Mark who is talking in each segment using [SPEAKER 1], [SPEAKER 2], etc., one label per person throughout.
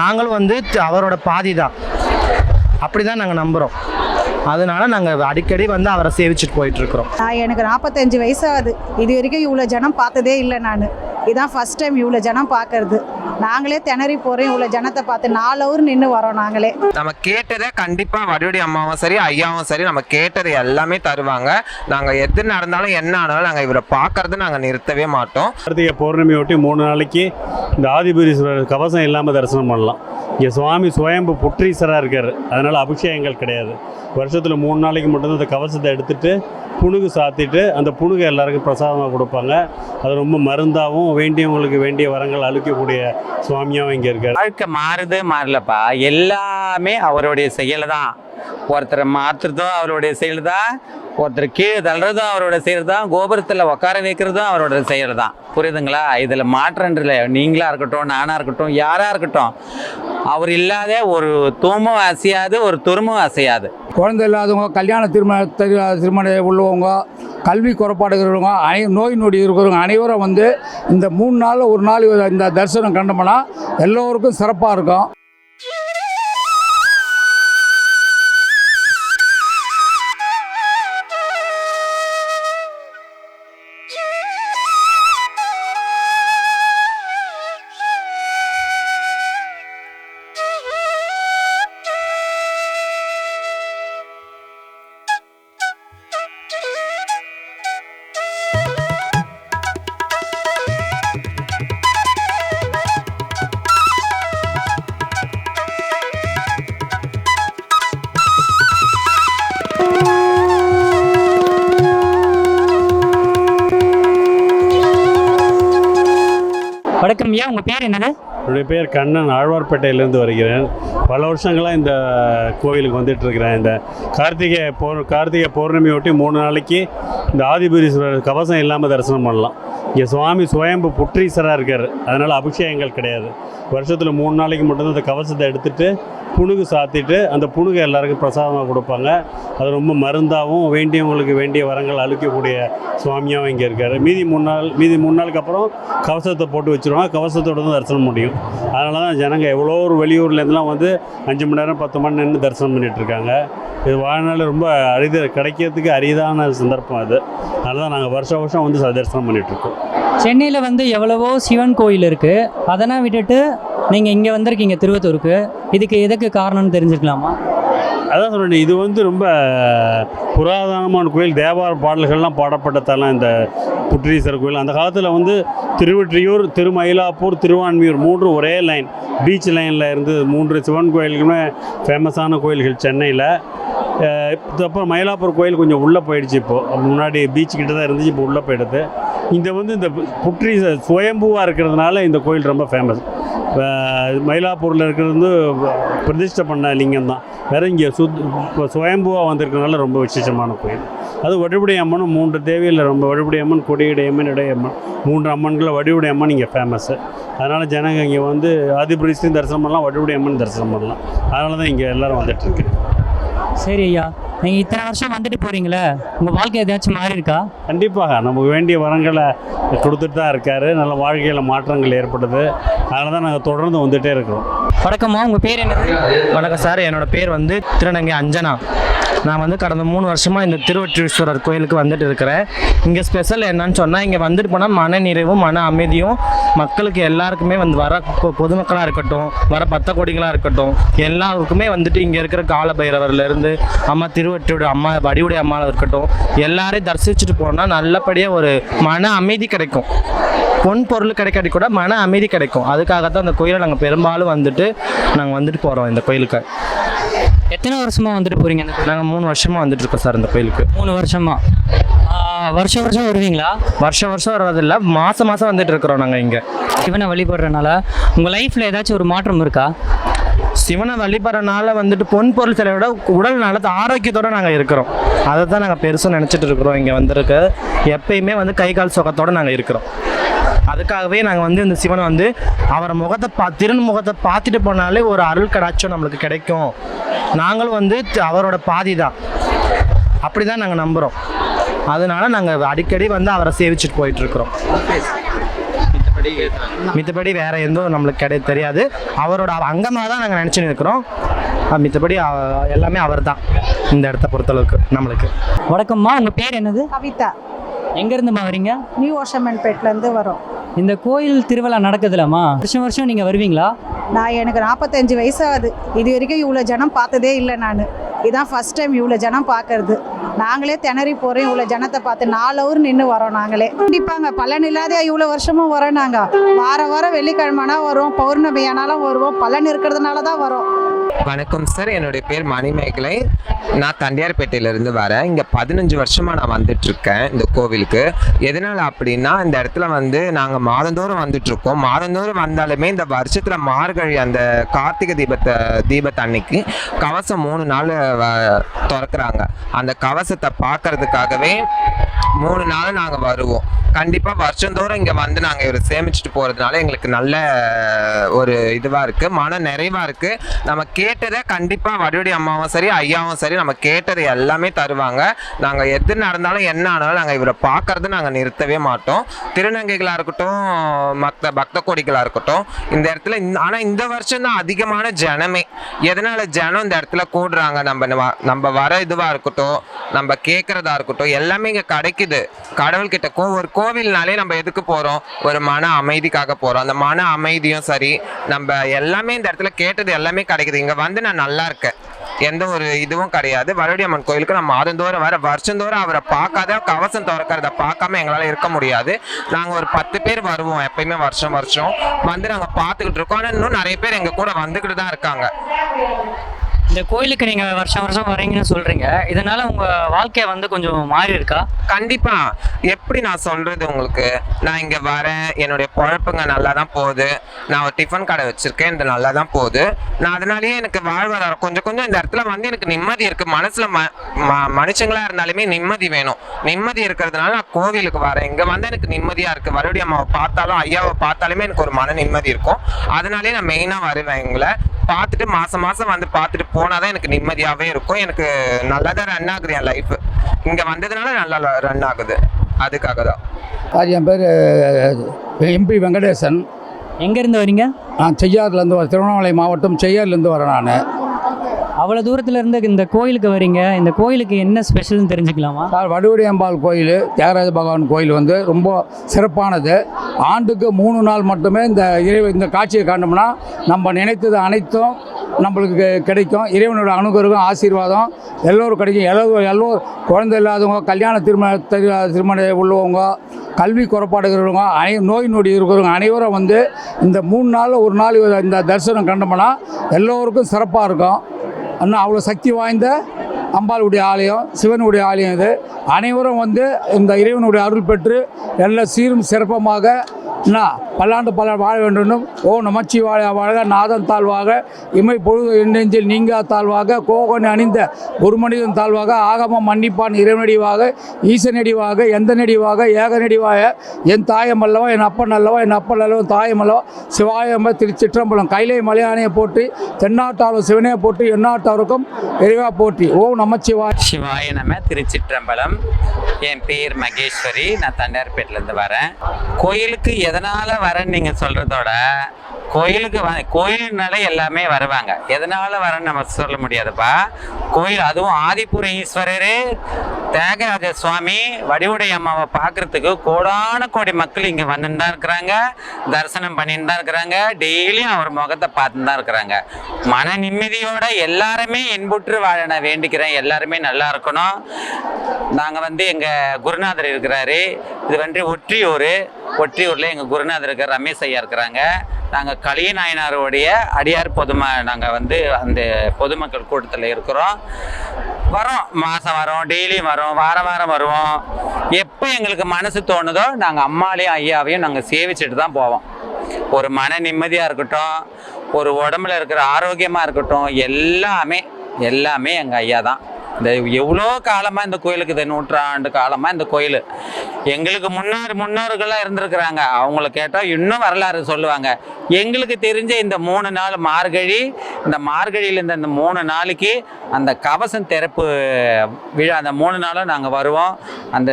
[SPEAKER 1] நாங்களும் வந்து அவரோட பாதி தான் அப்படி தான் நாங்கள் நம்புகிறோம் அதனால நாங்கள் அடிக்கடி வந்து அவரை சேவிச்சுட்டு போயிட்டுருக்குறோம்.
[SPEAKER 2] நான் எனக்கு நாற்பத்தஞ்சு வயசாகுது இது வரைக்கும் இவ்வளோ ஜனம் பார்த்ததே இல்லை நான். இதுதான் ஃபஸ்ட் டைம் இவ்வளோ ஜனம் பார்க்கறது. நாங்களே திணறி போகிறோம் இவ்வளோ ஜனத்தை பார்த்து நாலு ஹவர் நின்று வரோம் நாங்களே.
[SPEAKER 3] நம்ம கேட்டதை கண்டிப்பா வடிவடி அம்மாவும் சரி ஐயாவும் சரி நம்ம கேட்டதை எல்லாமே தருவாங்க. நாங்க எது நடந்தாலும் என்ன ஆனாலும் நாங்க இவரை பார்க்கறது நாங்க நிறுத்தவே மாட்டோம்.
[SPEAKER 4] கார்த்திகை பௌர்ணமி ஒட்டி மூணு நாளைக்கு இந்த ஆதிபுரீஸ்வரர் கவசம் இல்லாமல் தரிசனம் பண்ணலாம். இங்கே சுவாமி சுயம்பு புற்றீஸ்வராக இருக்கார். அதனால் அபிஷேகங்கள் கிடையாது. வருஷத்தில் மூணு நாளைக்கு மட்டும்தான் அந்த கவசத்தை எடுத்துட்டு புணுகு சாத்திட்டு அந்த புணுகு எல்லாருக்கும் பிரசாதமாக கொடுப்பாங்க. அது ரொம்ப மருந்தாகவும் வேண்டியவங்களுக்கு வேண்டிய வரங்கள் அளிக்கக்கூடிய சுவாமியாகவும் இங்கே இருக்காரு.
[SPEAKER 5] வாழ்க்கை மாறுது மாறலப்பா. எல்லாமே அவருடைய செயல் தான் ஒருத்தரை மாற்றுறதும் அவருடைய செயல் தான் ஒருத்தர் கீழே தள்ளுறதும் அவரோட செயல் தான் கோபுரத்தில் உட்கார வைக்கிறதும் அவரோட செயல் தான் புரியுதுங்களா? இதில் மாற்றன்றில்ல நீங்களாக இருக்கட்டும் நானாக இருக்கட்டும் யாராக இருக்கட்டும். அவர் இல்லாத ஒரு தூமும் அசையாது ஒரு துருமும் அசையாது
[SPEAKER 6] குழந்தை இல்லாதவங்க கல்யாண திருமண திரு- திருமணம் உள்ளவங்க கல்வி குறைபாடு இருக்கிறவங்க அனை நோய் நொடி இருக்கிறவங்க அனைவரும் வந்து இந்த மூணு நாள் ஒரு நாள் இந்த தரிசனம் கண்டோம்னா எல்லோருக்கும் சிறப்பாக இருக்கும்.
[SPEAKER 7] ஐயா உங்கள் பேர் என்னது?
[SPEAKER 4] என்னுடைய பேர் கண்ணன். ஆழ்வார்பேட்டையிலேருந்து வருகிறேன். பல வருஷங்களாக இந்த கோவிலுக்கு வந்துட்டு இருக்கிறேன். இந்த கார்த்திகை பௌர் கார்த்திகை பௌர்ணமி ஒட்டி மூணு நாளைக்கு இந்த ஆதிபுரீஸ்வரர் கவசம் இல்லாமல் தரிசனம் பண்ணலாம். இங்கே சுவாமி சுயம்பு புற்றீஸ்வராக இருக்கார். அதனால் அபிஷேகங்கள் கிடையாது. வருஷத்தில் மூணு நாளைக்கு மட்டும்தான் அந்த கவசத்தை எடுத்துகிட்டு புணுகு சாத்திட்டு அந்த புணுகு எல்லாருக்கும் பிரசாதமாக கொடுப்பாங்க. அது ரொம்ப மருந்தாகவும் வேண்டியவங்களுக்கு வேண்டிய வரங்கள் அழிக்கக்கூடிய சுவாமியாகவும் இங்கே இருக்கார். மீதி மூணு நாள் மீதி மூணு நாளுக்கு அப்புறம் கவசத்தை போட்டு வச்சுருவாங்க. கவசத்தோட தான் தரிசனம் முடியும். அதனால தான் ஜனங்கள் எவ்வளோ ஒரு வெளியூர்லேருந்துலாம் வந்து அஞ்சு மணி நேரம் பத்து மணி நின்று தரிசனம் பண்ணிகிட்ருக்காங்க இது வாழ்நாள் ரொம்ப அரிது கிடைக்கிறதுக்கு அரிதான சந்தர்ப்பம் அது. அதனால தான் நாங்கள் வருஷம் வருஷம் வந்து தரிசனம் பண்ணிகிட்ருக்கோம்
[SPEAKER 7] சென்னையில் வந்து எவ்வளவோ சிவன் கோயில் இருக்குது அதெல்லாம் விட்டுட்டு நீங்கள் இங்கே வந்திருக்கீங்க திருவத்தூருக்கு. இதுக்கு எதுக்கு காரணம்னு தெரிஞ்சுக்கலாமா?
[SPEAKER 4] அதான் சொல்கிறேன் இது வந்து ரொம்ப புராதனமான கோயில். தேவார பாடல்கள்லாம் பாடப்பட்ட தலம் இந்த புற்றீஸ்வரர் கோயில். அந்த காலத்தில் வந்து திருவொற்றியூர் திருமயிலாப்பூர் திருவான்மியூர் மூன்று ஒரே லைன் பீச் லைனில் இருந்து மூன்று சிவன் கோயிலுக்குமே ஃபேமஸான கோயில்கள் சென்னையில். அப்புறம் மயிலாப்பூர் கோயில் கொஞ்சம் உள்ளே போயிடுச்சு இப்போது முன்னாடி பீச் கிட்ட தான் இருந்துச்சு இப்போ உள்ளே போயிடுது. இந்த வந்து இந்த புற்றி சுயம்புவாக இருக்கிறதுனால இந்த கோயில் ரொம்ப ஃபேமஸ் மயிலாப்பூரில் இருக்கிறது வந்து பிரதிஷ்டை பண்ண லிங்கம் தான். வேறு இங்கே சுத் இப்போ சுயம்புவாக வந்திருக்கிறதுனால ரொம்ப விசேஷமான கோயில். அது வடிவுடை அம்மனும் மூன்று தேவியில் ரொம்ப வடுபடி அம்மன் கொடியுடைய அம்மன் இடைய அம்மன் மூன்று அம்மன்களில் வடிவுடைய அம்மன் இங்கே ஃபேமஸ்ஸு அதனால் ஜனங்க இங்கே வந்து ஆதிபுரீஸ்வரியும் தரிசனம் பண்ணலாம் வடுபடி அம்மன் தரிசனம் பண்ணலாம். அதனால தான் இங்கே எல்லோரும் வந்துட்டுருக்கு
[SPEAKER 7] சரி ஐயா நீங்கள் இத்தனை வருஷம் வந்துட்டு போகிறீங்களே உங்கள் வாழ்க்கை ஏதாச்சும் மாறி இருக்கா
[SPEAKER 4] கண்டிப்பாக நமக்கு வேண்டிய வரங்களை கொடுத்துட்டு தான் இருக்கார். நல்ல வாழ்க்கையில் மாற்றங்கள் ஏற்படுது அதனால தான் நாங்கள் தொடர்ந்து வந்துகிட்டே இருக்கிறோம்.
[SPEAKER 7] வணக்கம்மா உங்கள் பேர் என்னது?
[SPEAKER 1] வணக்கம் சார் என்னோட பேர் வந்து திருநங்கை அஞ்சனா. நான் வந்து கடந்த மூணு வருஷமாக இந்த திருவற்றீஸ்வரர் கோயிலுக்கு வந்துட்டு இருக்கிறேன். இங்கே ஸ்பெஷல் என்னன்னு சொன்னால் இங்கே வந்துட்டு போனால் மன நிறைவும் மன அமைதியும் மக்களுக்கு எல்லாருக்குமே வந்து வர பொ- பொதுமக்களாக இருக்கட்டும் வர பத்த கோடிகளாக இருக்கட்டும் எல்லாருக்குமே வந்துட்டு இங்கே இருக்கிற கால பைரவர்லேருந்து அம்மா திருவற்றியோட அம்மா வடிவுடைய அம்மாவில் இருக்கட்டும் எல்லாரையும் தரிசிச்சுட்டு போனால் நல்லபடியாக ஒரு மன அமைதி கிடைக்கும். பொன் பொருள் கிடைக்காட்டி கூட மன அமைதி கிடைக்கும். அதுக்காக தான் அந்த கோயிலை நாங்கள் பெரும்பாலும் வந்துட்டு நாங்கள் வந்துட்டு போகிறோம் இந்த கோயிலுக்கு.
[SPEAKER 7] எத்தனை வருஷமாக வந்துட்டு போகிறீங்க அந்த?
[SPEAKER 1] நாங்கள் மூணு வருஷமாக வந்துட்டு இருக்கோம் சார் இந்த கோயிலுக்கு.
[SPEAKER 7] மூணு வருஷமா? ஆ, வருஷம் வருஷம் வருவீங்களா?
[SPEAKER 1] வருஷம் வருஷம் வர்றதில்ல மாதம் மாதம் வந்துட்டு இருக்கிறோம் நாங்கள் இங்கே.
[SPEAKER 7] சிவனை வழிபடுறதுனால உங்கள் லைஃப்பில் ஏதாச்சும் ஒரு மாற்றம் இருக்கா?
[SPEAKER 1] சிவனை வழிபடுறனால வந்துட்டு பொன் பொருள் செலவை விட உடல் நலத்தை ஆரோக்கியத்தோட நாங்கள் இருக்கிறோம். அதை தான் நாங்கள் பெருசாக நினச்சிட்டு இருக்கிறோம். இங்கே வந்திருக்கு. எப்பயுமே வந்து கை கால் சுகத்தோடு நாங்கள் இருக்கிறோம். அதுக்காகவே நாங்கள் வந்து இந்த சிவனை வந்து அவரை முகத்தை பா திருமுகத்தை பார்த்துட்டு போனாலே ஒரு அருள் கடாச்சம் நம்மளுக்கு கிடைக்கும். நாங்களும் வந்து அவரோட பாதி தான் அப்படி தான் நாங்கள் நம்புகிறோம் அதனால நாங்கள் அடிக்கடி வந்து அவரை சேவிச்சுட்டு போயிட்டுருக்குறோம் மித்தபடி வேற எதுவும் நம்மளுக்கு கிடையாது தெரியாது. அவரோட அங்கமாக தான் நாங்கள் நினச்சின்னு இருக்கிறோம். மித்தபடி எல்லாமே அவர் தான் இந்த இடத்த பொறுத்தளவுக்கு நம்மளுக்கு.
[SPEAKER 7] வணக்கம்மா உங்கள் பேர் என்னது?
[SPEAKER 2] கவிதா.
[SPEAKER 7] எங்கேருந்துமா வரீங்க?
[SPEAKER 2] நியூ ஓஷமன்பேட்லேருந்து வரோம்.
[SPEAKER 7] இந்த கோயில் திருவிழா நடக்குதுலம்மா? வருஷம் வருஷம் நீங்கள் வருவீங்களா?
[SPEAKER 2] நான் எனக்கு நாற்பத்தஞ்சு வயசாகுது இது வரைக்கும் இவ்வளோ ஜனம் பார்த்ததே இல்லை நான். இதான் ஃபஸ்ட் டைம் இவ்வளோ ஜனம் பார்க்கறது. நாங்களே திணறி போகிறோம் இவ்வளோ ஜனத்தை பார்த்து நாலு அவர் நின்று வரோம் நாங்களே. கண்டிப்பாங்க. பலன் இல்லாத இவ்வளோ வருஷமும் வரோம் நாங்கள் வார வாரம் வெள்ளிக்கிழமைனா வருவோம். பௌர்ணமி ஆனாலும் வருவோம். பலன் இருக்கிறதுனால தான் வரோம்.
[SPEAKER 3] வணக்கம் சார். என்னுடைய பேர் மணிமேகலை. நான் தண்டியார்பேட்டையிலேருந்து வரேன். இங்கே பதினஞ்சு வருஷமாக நான் வந்துட்டுருக்கேன் இந்த கோவிலுக்கு. எதனால் அப்படின்னா இந்த இடத்துல வந்து நாங்கள் மாதந்தோறும் வந்துட்டுருக்கோம். மாதந்தோறும் வந்தாலுமே இந்த வருஷத்தில் மார்கழி அந்த கார்த்திகை தீபத்தை தீபத்தை அன்னைக்கு கவசம் மூணு நாள் வ- திறக்கறாங்க. அந்த கவசத்தை பார்க்கறதுக்காகவே மூணு நாள் நாங்கள் வருவோம். கண்டிப்பாக வருஷந்தோறும் இங்கே வந்து நாங்கள் இவரை சேமிச்சுட்டு போகிறதுனால எங்களுக்கு நல்ல ஒரு இதுவாக இருக்குது மன நிறைவாக இருக்குது நம்ம கேட்டதை கண்டிப்பாக வடிவடி அம்மாவும் சரி ஐயாவும் சரி நம்ம கேட்டது எல்லாமே தருவாங்க. நாங்கள் எது நடந்தாலும் என்ன ஆனாலும் நாங்கள் இவரை பார்க்கறது நாங்கள் நிறுத்தவே மாட்டோம். திருநங்கைகளாக இருக்கட்டும் மற்ற பக்த கோடிகளாக இருக்கட்டும் இந்த இடத்துல ஆனால் இந்த வருஷம் தான் அதிகமான ஜனமே. எதனால ஜனம் இந்த இடத்துல கூடுறாங்க? நம்ம நம்ம வர இதுவாக இருக்கட்டும் நம்ம கேட்குறதா இருக்கட்டும் எல்லாமே இங்கே கிடைக்குது. கடவுள்கிட்ட கோ ஒரு கோவில்னாலே நம்ம எதுக்கு போகிறோம் ஒரு மன அமைதிக்காக போகிறோம் அந்த மன அமைதியும் சரி நம்ம எல்லாமே இந்த இடத்துல கேட்டது எல்லாமே கிடைக்குது. இங்கே வந்து நான் நல்லா இருக்கேன். எந்த ஒரு இதுவும் கிடையாது. வரடி அம்மன் கோயிலுக்கு நம்ம மாதந்தோறும் வர வருஷந்தோறும் அவரை பார்க்காத கவசம் திறக்கிறத பார்க்காம எங்களால் இருக்க முடியாது. நாங்கள் ஒரு பத்து பேர் வருவோம் எப்பயுமே வருஷம் வருஷம். வந்து நாங்கள் பார்த்துக்கிட்டு இருக்கோம். ஆனால் இன்னும் நிறைய பேர் எங்கள் கூட வந்துக்கிட்டு தான் இருக்காங்க.
[SPEAKER 7] இந்த கோயிலுக்கு நீங்கள் வருஷம் வருஷம் வரீங்கன்னு சொல்கிறீங்க இதனால் உங்கள் வாழ்க்கை வந்து கொஞ்சம் மாறி இருக்கா
[SPEAKER 3] கண்டிப்பா. எப்படி நான் சொல்றது உங்களுக்கு? நான் இங்க வரேன். என்னுடைய பொழப்புங்க நல்லா தான் போகுது. நான் ஒரு டிஃபன் கடை வச்சிருக்கேன். இது நல்லா தான் போகுது. நான் அதனாலேயே எனக்கு வாழ்வாதாரம் கொஞ்சம் கொஞ்சம் இந்த இடத்துல வந்து எனக்கு நிம்மதி இருக்கு. மனசுல ம ம- மனுஷங்களா இருந்தாலுமே நிம்மதி வேணும். நிம்மதி இருக்கிறதுனால நான் கோவிலுக்கு வரேன். இங்க வந்து எனக்கு நிம்மதியா இருக்கு. மறுபடியும் அம்மாவை பார்த்தாலும் ஐயாவை பார்த்தாலுமே எனக்கு ஒரு மன நிம்மதி இருக்கும். அதனாலே நான் மெயினா வருவேன் எங்களை பார்த்துட்டு மாசம் மாசம் வந்து பார்த்துட்டு போனாதான் எனக்கு நிம்மதியாவே இருக்கும். எனக்கு நல்லா தான் ரன் ஆகுது என் லைஃப் இங்க வந்ததுனால நல்லா ரன் ஆகுது. அதுக்காக தான்
[SPEAKER 6] சார் என் பேர் எம்பி வெங்கடேசன்.
[SPEAKER 7] எங்கேருந்து வரீங்க?
[SPEAKER 6] நான் செய்யாறுலேருந்து வரேன் திருவண்ணாமலை மாவட்டம் செய்யாறுலேருந்து வரேன் நான்.
[SPEAKER 7] அவ்வளோ தூரத்தில் இருந்து இந்த கோயிலுக்கு வரீங்க. இந்த கோயிலுக்கு என்ன ஸ்பெஷல்னு தெரிஞ்சுக்கலாமா?
[SPEAKER 6] சார் வடுவடியம்பாள் கோயில் தியாகராஜ பகவான் கோயில் வந்து ரொம்ப சிறப்பானது. ஆண்டுக்கு மூணு நாள் மட்டுமே இந்த இறைவ இந்த காட்சியை காண்டோம்னா நம்ம நினைத்தது அனைத்தும் நம்மளுக்கு கிடைக்கும். இறைவனோட அனுகிரகம் ஆசீர்வாதம் எல்லோரும் கிடைக்கும். எல்லோரும் எல்லோரும் குழந்தை இல்லாதவங்க கல்யாண திருமண திரு- திருமண உள்ளவங்க கல்வி குறைபாடுகிறவங்க அனை நோய் நொடி இருக்கிறவங்க அனைவரும் வந்து இந்த மூணு நாள் ஒரு நாள் இந்த தரிசனம் கண்டோம்னா எல்லோருக்கும் சிறப்பாக இருக்கும். இன்னும் அவ்வளோ சக்தி வாய்ந்த அம்பாளுடைய ஆலயம் சிவனுடைய ஆலயம் இது. அனைவரும் வந்து இந்த இறைவனுடைய அருள் பெற்று எல்லா சீரும் சிறப்பமாக என்ன பல்லாண்டு பல வாழ வேண்டும் ஓ நமச்சிவாய வாழ்க நாதன் தாழ்வாக இமை பொழுது எண்ணெஞ்சில் நீங்கா தாழ்வாக கோகன் அணிந்த ஒரு மனிதன் தாழ்வாக ஆகமம் மன்னிப்பான் இறைவனடிவாக ஈசனடிவாக எந்த நடிவாக ஏக நடிவாக என் தாயம் அல்லவா என் அப்பன் அல்லவா என் அப்பன் அல்லவா தாயம் அல்லவா சிவாயம்ப திருச்சிற்றம்பலம் கைலை மலையானையை போற்றி தென்னாட்டாரும் சிவனையை போற்றி எண்ணாட்டாருக்கும் இறைவா போற்றி ஓ நமச்சிவாய.
[SPEAKER 5] சிவாய நம திருச்சிற்றம்பலம். என் பேர் மகேஸ்வரி நான் தண்டையார்பேட்டிலேருந்து வரேன். கோயிலுக்கு எதனால வரேன்னு நீங்கள் சொல்கிறதோட கோயிலுக்கு வ கோயில்னாலே எல்லாமே வருவாங்க. எதனால் வரேன்னு நம்ம சொல்ல முடியாதுப்பா. கோயில் அதுவும் ஆதிபுர ஈஸ்வரர் தியாகராஜ சுவாமி வடிவுடை அம்மாவை பார்க்குறதுக்கு கோடான கோடி மக்கள் இங்கே வந்துன்னு தான் இருக்கிறாங்க. தரிசனம் பண்ணிட்டு தான் இருக்கிறாங்க. டெய்லியும் அவர் முகத்தை பார்த்துன்னு தான் இருக்கிறாங்க. மன நிம்மதியோட எல்லாருமே இன்புற்று வாழ நான் வேண்டிக்கிறேன். எல்லாருமே நல்லா இருக்கணும். நாங்கள் வந்து எங்கள் குருநாதர் இருக்கிறாரு. இது வந்து ஒற்றியூர். ஒற்றியூரில் எங்கள் குருநாதர் இருக்கிற ரமேஷ் ஐயா இருக்கிறாங்க. நாங்கள் களிய நாயனாருடைய அடியார் பொதும நாங்கள் வந்து அந்த பொதுமக்கள் கூட்டத்தில் இருக்கிறோம். வரோம் மாதம் வரோம் டெய்லியும் வரோம் வாரம் வாரம் வருவோம். எப்போ எங்களுக்கு மனசு தோணுதோ நாங்கள் அம்மாலையும் ஐயாவையும் நாங்கள் சேவிச்சுட்டு தான் போவோம். ஒரு மன நிம்மதியாக இருக்கட்டும் ஒரு உடம்புல இருக்கிற ஆரோக்கியமாக இருக்கட்டும் எல்லாமே எல்லாமே எங்கள் ஐயா தான். இந்த எவ்வளோ காலமாக இந்த கோயிலுக்கு இது நூற்றாண்டு காலமாக இந்த கோயில்? எங்களுக்கு முன்னோர் முன்னோர்கள்லாம் இருந்திருக்கிறாங்க. அவங்கள கேட்டால் இன்னும் வரலாறு சொல்லுவாங்க. எங்களுக்கு தெரிஞ்ச இந்த மூணு நாள் மார்கழி இந்த மார்கழியில் இந்த இந்த மூணு நாளைக்கு அந்த கவசம் திறப்பு விழா அந்த மூணு நாளும் நாங்கள் வருவோம். அந்த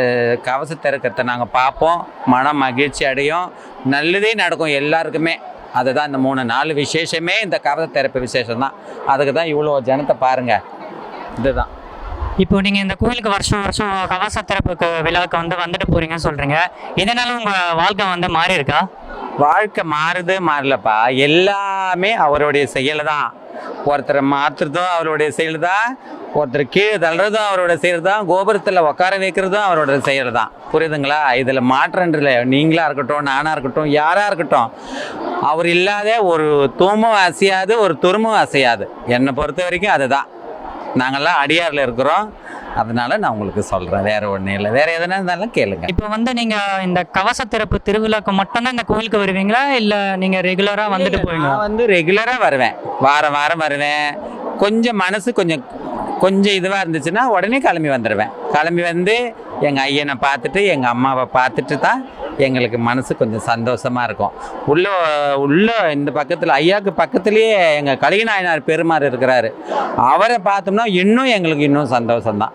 [SPEAKER 5] கவச திறக்கத்தை நாங்கள் பார்ப்போம். மனம் மகிழ்ச்சி அடையும். நல்லதே நடக்கும் எல்லாருக்குமே. அதுதான் இந்த மூணு நாலு விசேஷமே. இந்த கவச திறப்பு விசேஷம் தான் அதுக்கு தான் இவ்வளோ ஜனத்தை பாருங்கள் இதுதான்.
[SPEAKER 7] இப்போ நீங்கள் இந்த கோயிலுக்கு வருஷம் வருஷம் கவச திறப்புக்கு விழாவுக்கு வந்து வந்துட்டு போறீங்கன்னு சொல்கிறீங்க இதனால உங்கள் வாழ்க்கை வந்து மாறி இருக்கா
[SPEAKER 5] வாழ்க்கை மாறுது மாறலப்பா. எல்லாமே அவருடைய செயல் தான் ஒருத்தரை மாற்றுறதும் அவருடைய செயல் தான் ஒருத்தர் கீழே தள்ளுறதும் அவரோட செயல் தான் கோபுரத்தில் உட்கார வைக்கிறதும் அவரோட செயல் தான் புரியுதுங்களா? இதில் மாற்றன்றில்ல நீங்களாக இருக்கட்டும் நானாக இருக்கட்டும் யாராக இருக்கட்டும். அவர் இல்லாத ஒரு தூமும் அசையாது ஒரு துருமும் அசையாது என்னை பொறுத்த வரைக்கும் அதுதான். நாங்கள்லாம் அடியாரில் இருக்கிறோம். அதனால நான் உங்களுக்கு சொல்கிறேன் வேற ஒன்றும் இல்லை. வேற எதனா இருந்தாலும் கேளுங்க.
[SPEAKER 7] இப்போ வந்து நீங்கள் இந்த கவச திறப்பு திருவிழாக்கு மட்டும்தான் இந்த கோயிலுக்கு வருவீங்களா? இல்லை நீங்கள் ரெகுலராக வந்துட்டு போவீங்களா?
[SPEAKER 5] நான் வந்து ரெகுலராக வருவேன். வாரம் வாரம் வருவேன். கொஞ்சம் மனசு கொஞ்சம் கொஞ்சம் இதுவாக இருந்துச்சுன்னா உடனே கிளம்பி வந்துடுவேன் கிளம்பி வந்து எங்கள் ஐயனை பார்த்துட்டு எங்கள் அம்மாவை பார்த்துட்டு தான் எங்களுக்கு மனசு கொஞ்சம் சந்தோஷமாக இருக்கும். உள்ளே உள்ளே இந்த பக்கத்தில் ஐயாவுக்கு பக்கத்துலேயே எங்கள் கலிகநாயனார் பெருமாறு இருக்கிறாரு. அவரை பார்த்தோம்னா இன்னும் எங்களுக்கு இன்னும் சந்தோஷம்தான்.